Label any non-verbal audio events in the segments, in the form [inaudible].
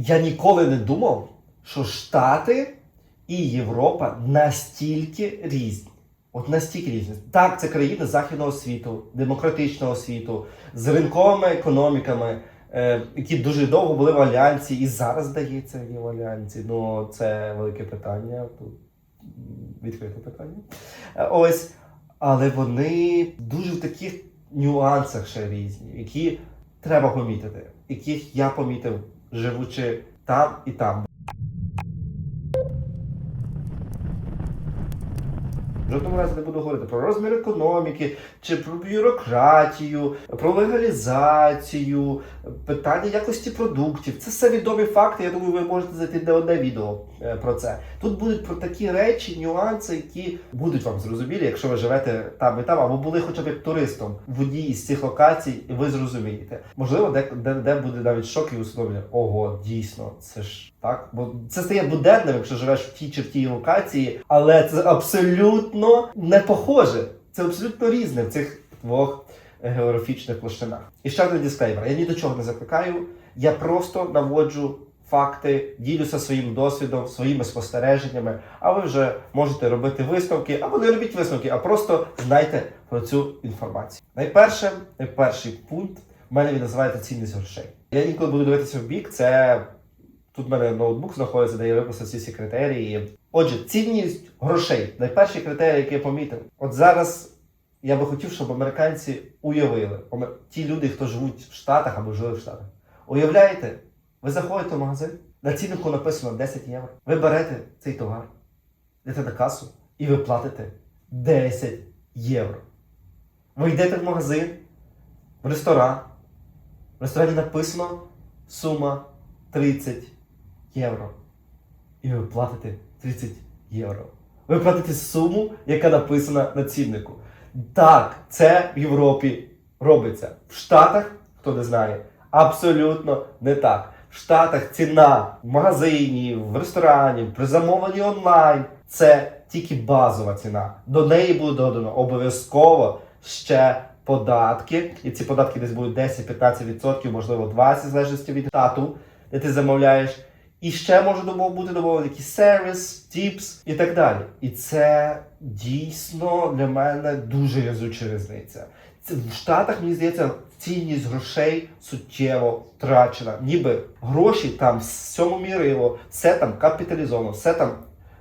Я ніколи не думав, що Штати і Європа настільки різні. От настільки різні. Так, це країни західного світу, демократичного світу, з ринковими економіками, е, які дуже довго були в альянсі, і зараз, здається, є в альянсі. Ну, це велике питання. Відкрите питання. Е, Ось. Але вони дуже в таких нюансах ще різні, які треба помітити, яких я помітив, живучи там і там. В жодному разі не буду говорити про розмір економіки, чи про бюрократію, про легалізацію, питання якості продуктів. Це все відомі факти. Я думаю, ви можете знайти не одне відео е, про це. Тут будуть про такі речі, нюанси, які будуть вам зрозумілі, якщо ви живете там і там, або були хоча б як туристом в одній із цих локацій, і ви зрозумієте. Можливо, де, де, де буде навіть шок і усвідомлення. Ого, дійсно, це ж так. Бо це стає буденним, якщо живеш в тій чи в тій локації, але це абсолютно не похоже. Це абсолютно різне в цих двох географічних площинах. І ще один дисклеймер. Я ні до чого не закликаю. Я просто наводжу факти, ділюся своїм досвідом, своїми спостереженнями. А ви вже можете робити висновки або не робіть висновки, а просто знайте про цю інформацію. Найперше, найперший пункт в мене він називається цінність грошей. Я інколи буду дивитися в бік. Це тут в мене ноутбук знаходиться, де я виписав всі ці критерії. Отже, цінність грошей найперший критерій, який я помітив. От зараз я би хотів, щоб американці уявили, ті люди, хто живуть в Штатах або жили в Штатах. Уявляєте, ви заходите в магазин, на ціннику написано 10 євро. Ви берете цей товар, йдете на касу і ви платите 10 євро. Ви йдете в магазин, в ресторан. В ресторані написано сума 30 євро. І ви платите 30 євро. Ви платите суму, яка написана на ціннику. Так, це в Європі робиться. В Штатах, хто не знає, абсолютно не так. В Штатах ціна в магазині, в ресторані, при замовленні онлайн це тільки базова ціна. До неї буде додано обов'язково ще податки. І ці податки десь будуть 10-15%, можливо 20%, в залежності від штату, де ти замовляєш. І ще може бути домовлено якийсь сервіс, тіпс і так далі. І це дійсно для мене дуже разюча різниця. Це в Штатах, мені здається, цінність грошей суттєво втрачена. Ніби гроші там всьому мірило, все там капіталізовано, все там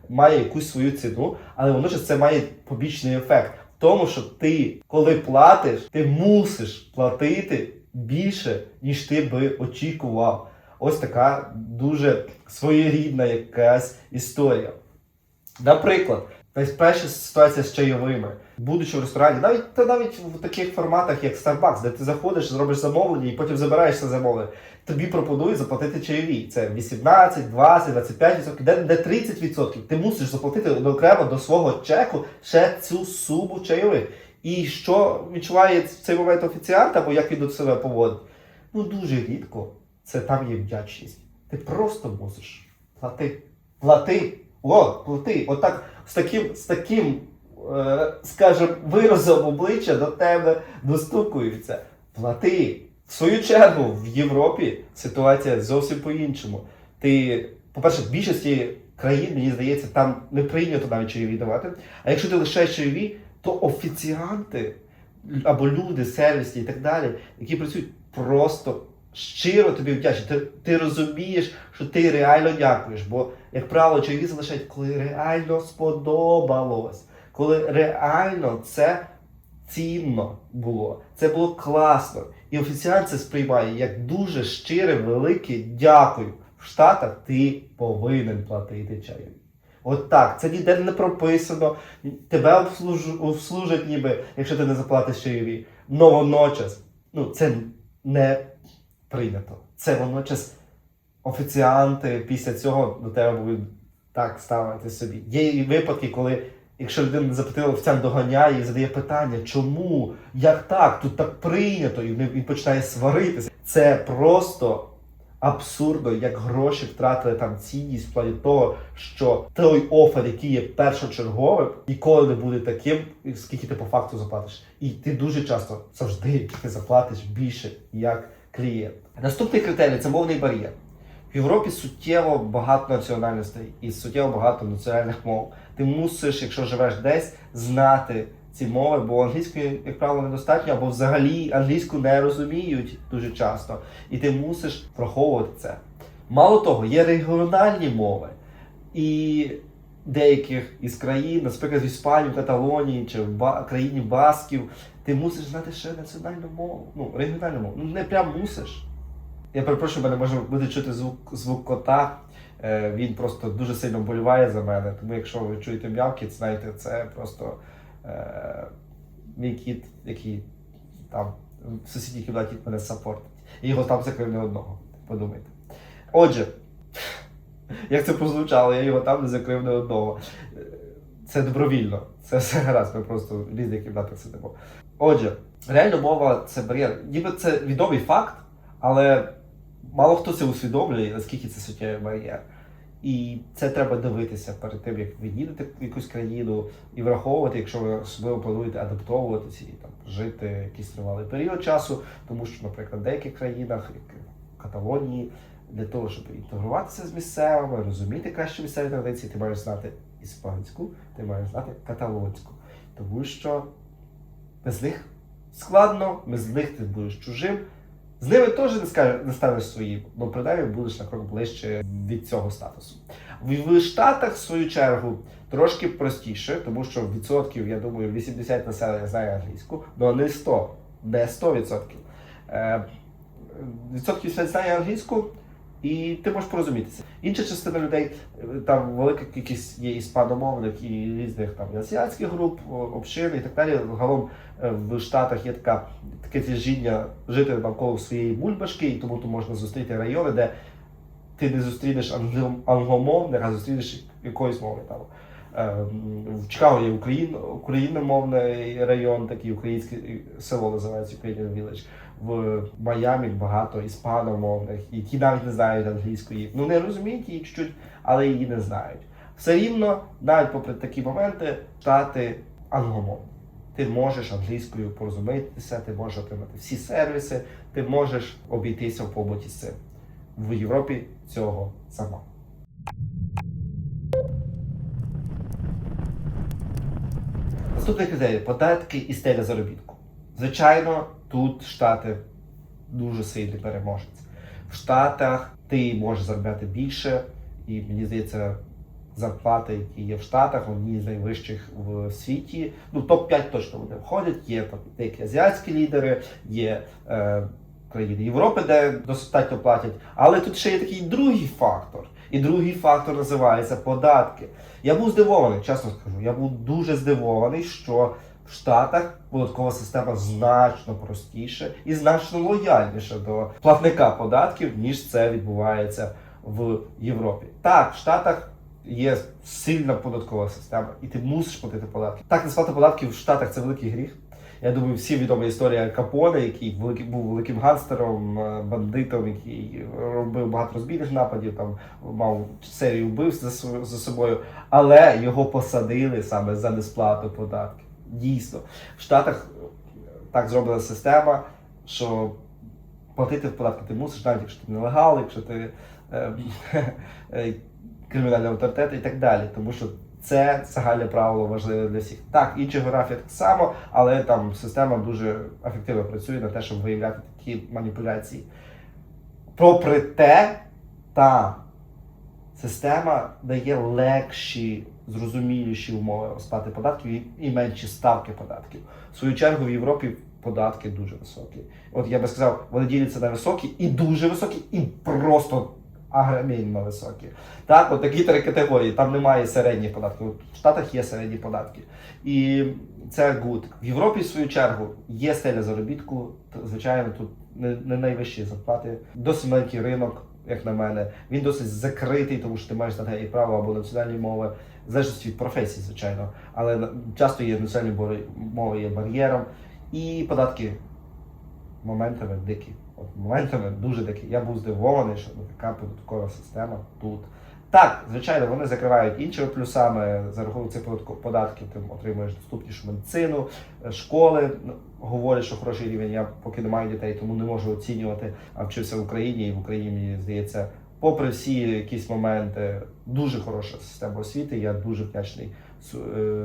має якусь свою ціну, але водночас це має побічний ефект. В тому, що ти, коли платиш, ти мусиш платити більше, ніж ти би очікував. Ось така дуже своєрідна якась історія. Наприклад, найперша ситуація з чайовими. Будучи в ресторані, навіть та навіть в таких форматах, як Starbucks, де ти заходиш, зробиш замовлення і потім забираєш це замовлення, тобі пропонують заплатити чайові. Це 18, 20, 25%, де, де 30%. Ти мусиш заплатити окремо до свого чеку ще цю суму чайових. І що відчуває в цей момент офіціант, або як він до себе поводить? Ну дуже рідко це там є вдячність. Ти просто мусиш плати. Плати. О, плати. Отак з таким, з таким, е, скажем, виразом обличчя до тебе достукуються. Плати. В свою чергу, в Європі ситуація зовсім по-іншому. Ти, по-перше, в більшості країн, мені здається, там не прийнято навіть чайові давати. А якщо ти лишаєш чайові, то офіціанти або люди, сервісні і так далі, які працюють просто щиро тобі вдячні. Ти, ти розумієш, що ти реально дякуєш. Бо, як правило, чайові залишають, коли реально сподобалось, коли реально це цінно було, це було класно. І офіціант це сприймає як дуже щире, велике дякую. В Штатах ти повинен платити чайові. От так, це ніде не прописано. Тебе обслуж... обслужать ніби, якщо ти не заплатиш чайові. Но водночас, ну це не прийнято. Це водночас офіціанти після цього до тебе будуть так ставити собі. Є і випадки, коли якщо людина не заплатила, офіціант доганяє і задає питання, чому, як так, тут так прийнято, і він починає сваритися. Це просто абсурдно, як гроші втратили там цінність в плані того, що той офер, який є першочерговим, ніколи не буде таким, скільки ти по факту заплатиш. І ти дуже часто завжди ти заплатиш більше як клієнт. Наступний критерій це мовний бар'єр. В Європі суттєво багато національностей і суттєво багато національних мов. Ти мусиш, якщо живеш десь, знати ці мови, бо англійської, як правило, недостатньо, або взагалі англійську не розуміють дуже часто. І ти мусиш враховувати це. Мало того, є регіональні мови. І деяких із країн, наприклад, в Іспанії, в Каталонії чи в країні Басків, ти мусиш знати ще національну мову. Ну, регіональну мову. Ну, не прям мусиш. Я перепрошую, мене може буде чути звук, звук кота. Е, він просто дуже сильно боліває за мене. Тому якщо ви чуєте м'явки, знаєте, це просто е, мій кіт, який там в сусідній кімнаті мене саппортить. І його там закрив не одного. Подумайте. Отже, [laughs] як це прозвучало, я його там не закрив не одного. Е, Це добровільно. Це все гаразд, ми просто в різних сидимо. Отже, реально мова це бар'єр. Ніби це відомий факт, але мало хто це усвідомлює, наскільки це суттєвий бар'єр. І це треба дивитися перед тим, як ви якусь країну і враховувати, якщо ви особливо плануєте адаптовуватися і там жити якийсь тривалий період часу, тому що, наприклад, в деяких країнах, як в Каталонії, для того, щоб інтегруватися з місцевими, розуміти краще місцеві традиції, ти маєш знати іспанську, ти маєш знати каталонську, тому що без них складно, без них ти будеш чужим. З ними теж не скажеш, не станеш своїм, але принаймні будеш на крок ближче від цього статусу. В, Штатах, в свою чергу, трошки простіше, тому що відсотків, я думаю, 80 населення знає англійську, але не 100, не 100%. Е, відсотків знає англійську, і ти можеш порозумітися. Інша частина людей, там велика кількість є іспаномовних і різних там азіатських груп, общин і так далі. Загалом е, в Штатах є така, таке тяжіння жити навколо своєї бульбашки, і тому тут можна зустріти райони, де ти не зустрінеш англомовних, а зустрінеш якоїсь мови там. Ем, В Чикаго є Україн, україномовний район, такий українське село називається Ukrainian Village. В Майамі багато іспаномовних, які навіть не знають англійської. Ну не розуміють її чуть-чуть, але її не знають. Все рівно, навіть попри такі моменти, штати англомовні. Ти можеш англійською порозумітися, ти можеш отримати всі сервіси, ти можеш обійтися в побуті з цим. В Європі цього замало. Наступний критерій податки і стеля заробітку. Звичайно, тут Штати дуже сильний переможець. В Штатах ти можеш заробляти більше, і мені здається, зарплати, які є в Штатах, одні з найвищих в світі. Ну, топ-5 точно вони входять. Є там деякі азіатські лідери, є е, країни Європи, де достатньо платять. Але тут ще є такий другий фактор. І другий фактор називається податки. Я був здивований, чесно скажу. Я був дуже здивований, що в Штатах податкова система значно простіше і значно лояльніша до платника податків, ніж це відбувається в Європі. Так, в Штатах є сильна податкова система, і ти мусиш платити податки. Так, не сплата податків в Штатах це великий гріх. Я думаю, всі відома історія Капоне, який був великим гангстером, е, бандитом, який робив багато розбійних нападів, там мав серію вбивств за, за собою, але його посадили саме за несплату податків. Дійсно, в Штатах так зроблена система, що платити податки ти мусиш, навіть якщо ти нелегал, якщо ти е, [laughs] е, кримінальний авторитет і так далі. Тому що це загальне правило важливе для всіх. Так, інші географії так само, але там система дуже ефективно працює на те, щоб виявляти такі маніпуляції. Попри те, та система дає легші, зрозуміліші умови сплати податків і, і менші ставки податків. В свою чергу в Європі податки дуже високі. От я би сказав, вони діляться на високі і дуже високі, і просто агромінно високі. Так, от такі три категорії. Там немає середніх податків. В Штатах є середні податки. І це good. В Європі, в свою чергу, є стеля заробітку. Звичайно, тут не, найвищі зарплати. Досить маленький ринок, як на мене. Він досить закритий, тому що ти маєш знати і право або національні мови, в від професії, звичайно. Але часто є національні мови є бар'єром. І податки моментами дикі. Моментами дуже дикі. Я був здивований, що така податкова система тут. Так, звичайно, вони закривають іншими плюсами за рахунок цих податків. Ти отримуєш доступнішу медицину, е, школи ну, говорять, що хороший рівень. Я поки не маю дітей, тому не можу оцінювати. А вчився в Україні, і в Україні мені здається попри всі якісь моменти, дуже хороша система освіти. Я дуже вдячний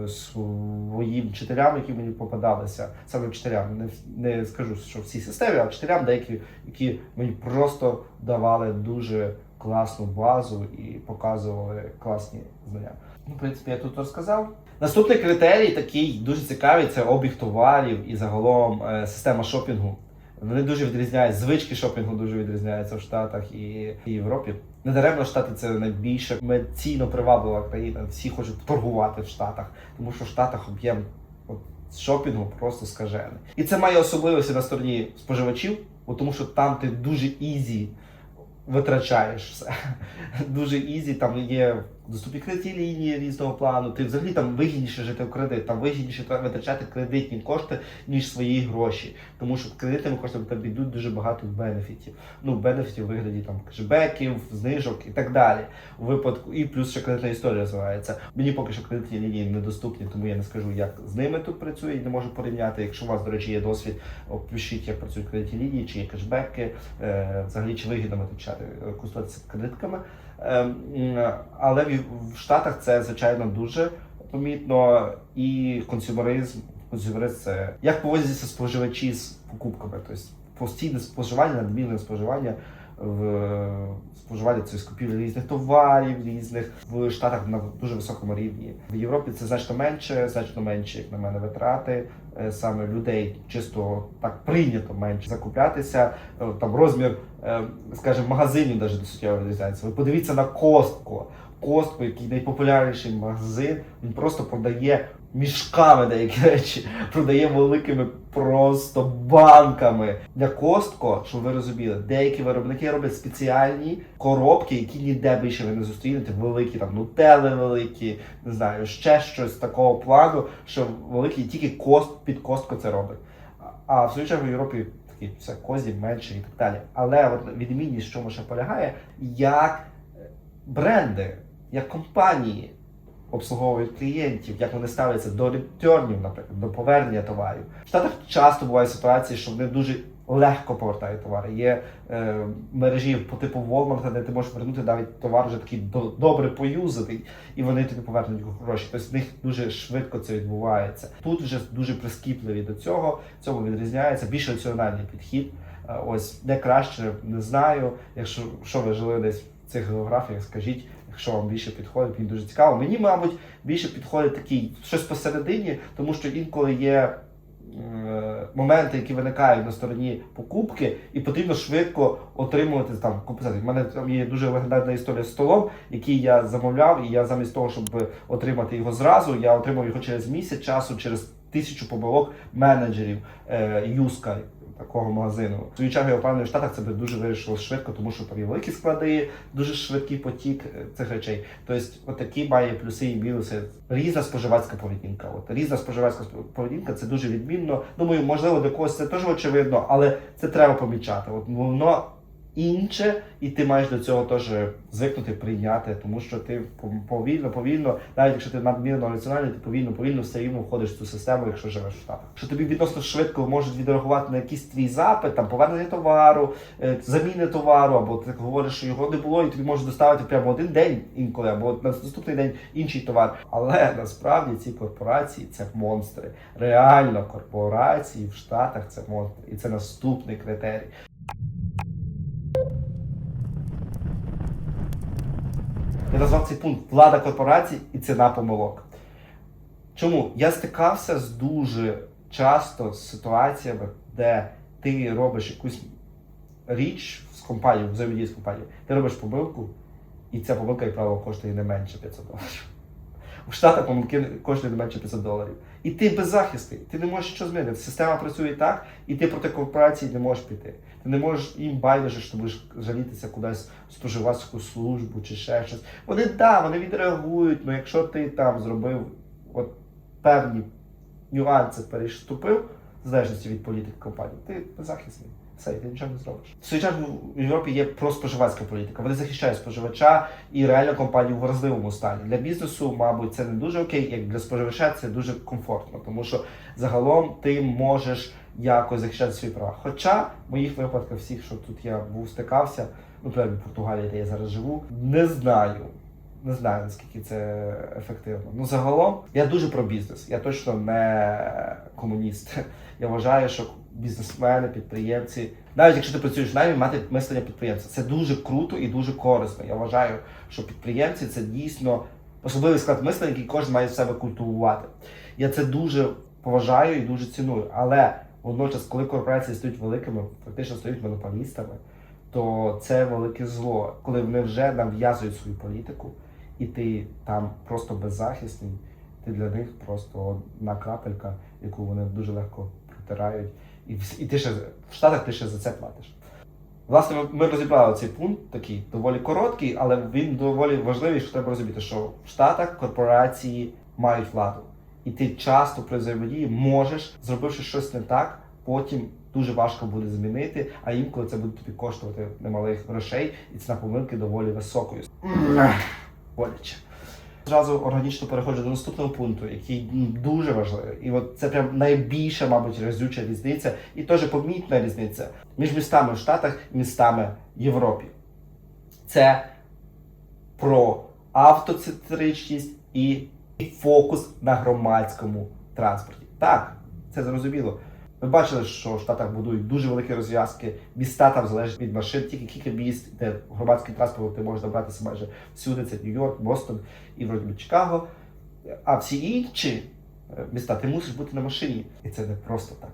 своїм вчителям, які мені попадалися. Саме вчителям. Не, не скажу, що всі системі, а вчителям деякі, які мені просто давали дуже класну базу і показували класні знання. Ну, в принципі, я тут розказав. Наступний критерій такий дуже цікавий це обіг товарів і загалом е, система шопінгу. Вони дуже відрізняють, звички шопінгу дуже відрізняються в Штатах і, і Європі. Недаремно Штати це найбільша комерційно приваблива країна. Всі хочуть торгувати в Штатах, тому що в Штатах об'єм шопінгу просто скажений. І це має особливості на стороні споживачів, тому що там ти дуже ізі витрачаєш все. [laughs] Дуже ізі, там є доступні кредитні лінії різного плану. Ти взагалі там вигідніше жити в кредит, там вигідніше витрачати кредитні кошти, ніж свої гроші. Тому що кредитними коштами там йдуть дуже багато бенефітів. Ну, бенефітів у вигляді там кешбеків, знижок і так далі. У випадку, і плюс ще кредитна історія розвивається. Мені поки що кредитні лінії недоступні, тому я не скажу, як з ними тут працює не можу порівняти. Якщо у вас, до речі, є досвід, опишіть, як працюють кредитні лінії, чи є кешбеки, е, взагалі чи вигідно витрачати, е, користуватися кредитками. Е, м, але в Штатах це звичайно дуже помітно. І консюмеризм, консюмеризм це як поводяться споживачі з покупками, тобто постійне споживання, надмірне споживання в споживання цієї купівлі різних товарів, різних в Штатах на дуже високому рівні. В Європі це значно менше, значно менше, як на мене, витрати. Е, Саме людей чисто так прийнято менше закуплятися. Е, Там розмір, е, скажімо, магазинів навіть до суттєво відрізняється. Ви подивіться на Костко. Костко, який найпопулярніший магазин, він просто продає мішками деякі речі, продає великими просто банками. Для Костко, щоб ви розуміли, деякі виробники роблять спеціальні коробки, які ніде більше ви не зустрінете. Великі там нутели великі, не знаю, ще щось такого плану, що великі тільки кост під Костко це робить. А- в в Європі такі все козі менше і так далі. Але от відмінність, в чому ще полягає, як бренди, як компанії обслуговують клієнтів, як вони ставляться до ретернів, наприклад, до повернення товарів. В Штатах часто бувають ситуації, що вони дуже легко повертають товари. Є е, мережі по типу Walmart, де ти можеш вернути навіть товар вже такий до- добре поюзаний, і вони тобі повернуть гроші. Тобто в них дуже швидко це відбувається. Тут вже дуже прискіпливі до цього. Цьому відрізняється більш раціональний підхід. Е, Ось де краще не знаю. Якщо що ви жили десь цих географіях, скажіть, якщо вам більше підходить, мені дуже цікаво. Мені, мабуть, більше підходить такий щось посередині, тому що інколи є. е, Моменти, які виникають на стороні покупки, і потрібно швидко отримувати там компенсацію. У мене там є дуже легендарна історія з столом, який я замовляв, і я замість того, щоб отримати його зразу, я отримав його через місяць часу, через тисячу помилок менеджерів е, Юска такого магазину. В свою чергу я впевнений, в Штатах це би дуже вирішило швидко, тому що там є великі склади, дуже швидкий потік е, цих речей. Тобто, от такі має плюси і мінуси. Різна споживацька поведінка. От різна споживацька сп- поведінка це дуже відмінно. Думаю, можливо, для когось це теж очевидно, але це треба помічати. От воно інше, і ти маєш до цього теж звикнути прийняти, тому що ти повільно, повільно, навіть якщо ти надмірно раціональний, ти повільно, повільно все рівно входиш в цю систему, якщо живеш в Штатах. Що тобі відносно швидко можуть відреагувати на якийсь твій запит, там повернення товару, е, заміни товару, або ти говориш, що його не було, і тобі можуть доставити прямо один день інколи, або на наступний день інший товар. Але насправді ці корпорації це монстри. Реально корпорації в Штатах це монстри, і це наступний критерій. Я назвав цей пункт влада корпорацій і ціна помилок. Чому? Я стикався з дуже часто з ситуаціями, де ти робиш якусь річ з компанією, взаємодії з компанією, ти робиш помилку, і ця помилка, як правило, коштує не менше 500 доларів. У Штатах помилки коштують не менше 500 доларів. І ти беззахисний, ти не можеш що змінити. Система працює так, і ти проти корпорації не можеш піти. Ти не можеш їм байдуже, що будеш жалітися кудись споживацьку службу чи ще щось. Вони так, вони відреагують, але якщо ти там зробив от певні нюанси переступив, в залежності від політики компанії, ти беззахисний. І ти нічого не зробиш. В в Європі є проспоживацька політика. Вони захищають споживача і реально компанію в вразливому стані. Для бізнесу, мабуть, це не дуже окей, як для споживача це дуже комфортно, тому що загалом ти можеш якось захищати свої права. Хоча в моїх випадках всіх, що тут я був стикався, ну, принаймні Португалії, де я зараз живу. Не знаю. Не знаю, наскільки це ефективно. Ну, загалом, я дуже про бізнес. Я точно не комуніст. Я вважаю, що бізнесмени, підприємці, навіть якщо ти працюєш в наймі, мати мислення підприємця. Це дуже круто і дуже корисно. Я вважаю, що підприємці це дійсно особливий склад мислення, який кожен має в себе культивувати. Я це дуже поважаю і дуже ціную. Але водночас, коли корпорації стають великими, фактично стають монополістами, то це велике зло, коли вони вже нав'язують свою політику, і ти там просто беззахисний, ти для них просто одна крапелька, яку вони дуже легко протирають. І, і ти ще в Штатах ти ще за це платиш. Власне, ми розібрали цей пункт, такий доволі короткий, але він доволі важливий, що треба розуміти, що в Штатах корпорації мають владу. І ти часто при взаємодії можеш, зробивши щось не так, потім дуже важко буде змінити, а інколи це буде тобі коштувати немалих грошей, і ціна помилки доволі високою. Боляче. Зразу органічно переходжу до наступного пункту, який дуже важливий. І от це прям найбільша, мабуть, разюча різниця, і теж помітна різниця між містами в Штатах і містами Європі. Це про автоцентричність і фокус на громадському транспорті. Так, це зрозуміло. Ви бачили, що в Штатах будують дуже великі розв'язки. Міста там залежать від машин, тільки кілька міст, де громадський транспорт ти можеш добратися майже всюди. Це Нью-Йорк, Бостон і вроді би Чикаго. А всі інші е, міста ти мусиш бути на машині. І це не просто так.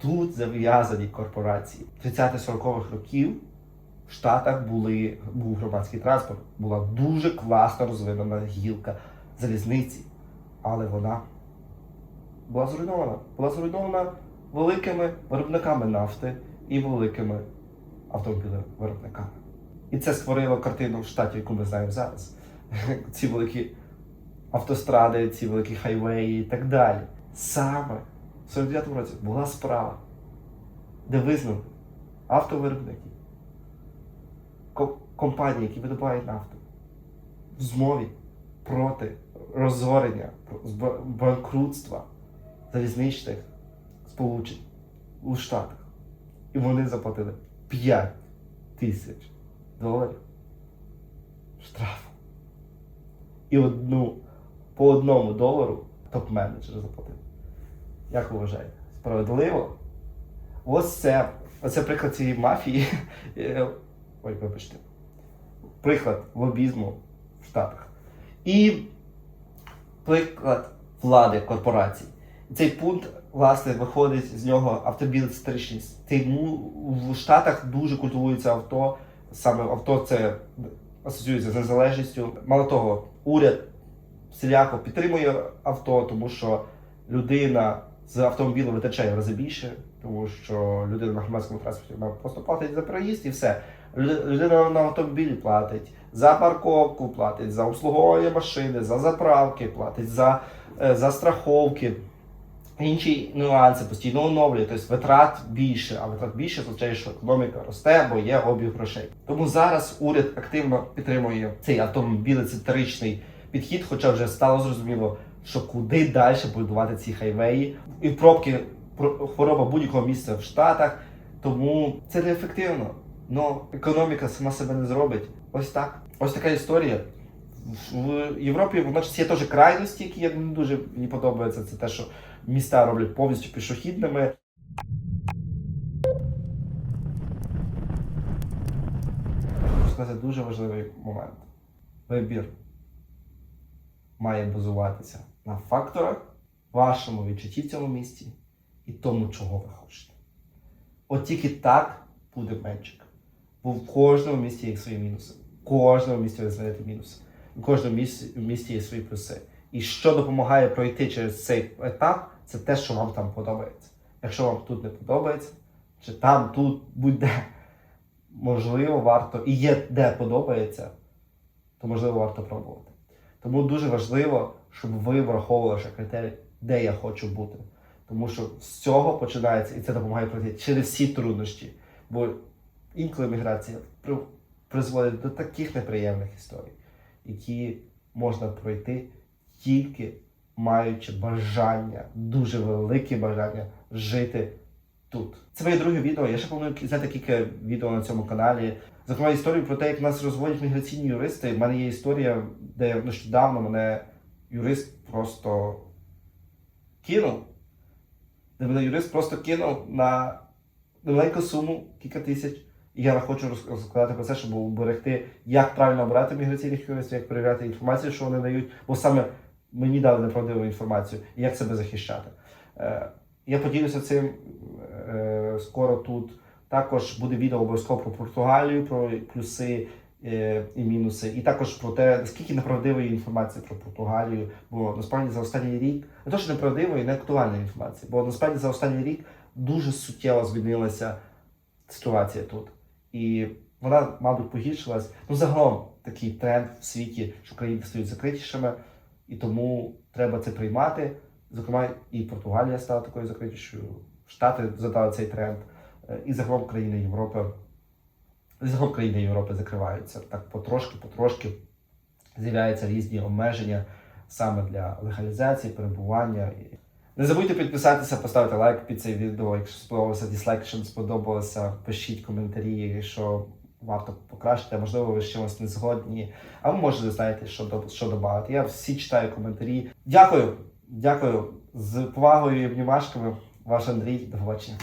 Тут зав'язані корпорації. 30-40-х років в Штатах були, був громадський транспорт, була дуже класно розвинена гілка залізниці, але вона була зруйнована. Була зруйнована великими виробниками нафти і великими автомобілевиробниками. І це створило картину в штаті, яку ми знаємо зараз. [laughs] Ці великі автостради, ці великі хайвеї і так далі. Саме в 49-му році була справа, де визнали автовиробники, компанії, які видобувають нафту, в змові проти розорення, банкрутства залізничних сполучень у Штатах. І вони заплатили 5 тисяч доларів штрафу. І одну по одному долару топ-менеджер заплатив. Як ви вважаєте? Справедливо? Ось це, оце приклад цієї мафії. [laughs] Е, Ой, вибачте. Приклад лобізму в Штатах. І приклад влади корпорацій. Цей пункт, власне, виходить з нього автобілістричність. Тому в Штатах дуже культивується авто. Саме авто це асоціюється з незалежністю. Мало того, уряд всіляко підтримує авто, тому що людина з автомобілем витрачає в рази більше, тому що людина на громадському транспорті вона просто платить за проїзд і все. Людина на автомобілі платить за парковку, платить за обслуговування машини, за заправки, платить за, е, за страховки. Інші нюанси постійно оновлює, тобто витрат більше, а витрат більше означає, що економіка росте, бо є обіг грошей. Тому зараз уряд активно підтримує цей автомобілецентричний підхід, хоча вже стало зрозуміло, що куди далі будувати ці хайвеї. І пробки хвороба будь-якого місця в Штатах, тому це неефективно. Но економіка сама себе не зробить. Ось так. Ось така історія. В Європі водночас є теж крайності, які я не дуже мені подобаються. Це те, що міста роблять повністю пішохідними. Сказати дуже важливий момент. Вибір має базуватися на факторах, вашому відчутті в цьому місті і тому, чого ви хочете. От тільки так буде менчик. Бо в кожному місті є свої мінуси. В кожному місті ви знайдете мінуси. В кожному місті, місті є свої плюси. І що допомагає пройти через цей етап, це те, що вам там подобається. Якщо вам тут не подобається, чи там, тут, будь-де, можливо, варто і є де подобається, то можливо варто пробувати. Тому дуже важливо, щоб ви враховували ще критерії, де я хочу бути. Тому що з цього починається, і це допомагає пройти через всі труднощі. Бо інколи міграція призводить до таких неприємних історій, які можна пройти тільки маючи бажання, дуже велике бажання жити тут. Це моє друге відео. Я ще планую зняти кілька відео на цьому каналі Зокрема, історію про те, як нас розводять міграційні юристи. У мене є історія, де нещодавно мене юрист просто кинув. Де мене юрист просто кинув на невелику суму, кілька тисяч. Я хочу роз- розказати про це, щоб уберегти, як правильно обирати міграційних юристів, як перевіряти інформацію, що вони дають, бо саме мені дали неправдиву інформацію, і як себе захищати. Е, Я поділюся цим е, скоро тут. Також буде відео обов'язково про Португалію, про плюси е, і мінуси, і також про те, наскільки неправдивої інформації про Португалію, бо насправді за останній рік не то, що неправдивої, не актуальної інформації, бо насправді за останній рік дуже суттєво змінилася ситуація тут. І вона, мабуть, погіршилась. Ну, загалом такий тренд в світі, що країни стають закритішими, і тому треба це приймати. Зокрема, і Португалія стала такою закритішою, Штати задали цей тренд, е, і загалом країни Європи. і Загалом країни Європи закриваються. Так потрошки, потрошки з'являються різні обмеження саме для легалізації, перебування. Не забудьте підписатися, поставити лайк під це відео. Якщо сподобалося дізлайк, якщо не сподобалося, пишіть коментарі, що варто покращити, можливо, ви з чимось не згодні. А ви можете знаєте, що, що додати. Я всі читаю коментарі. Дякую, дякую. З повагою і обнімашками. Ваш Андрій. До побачення.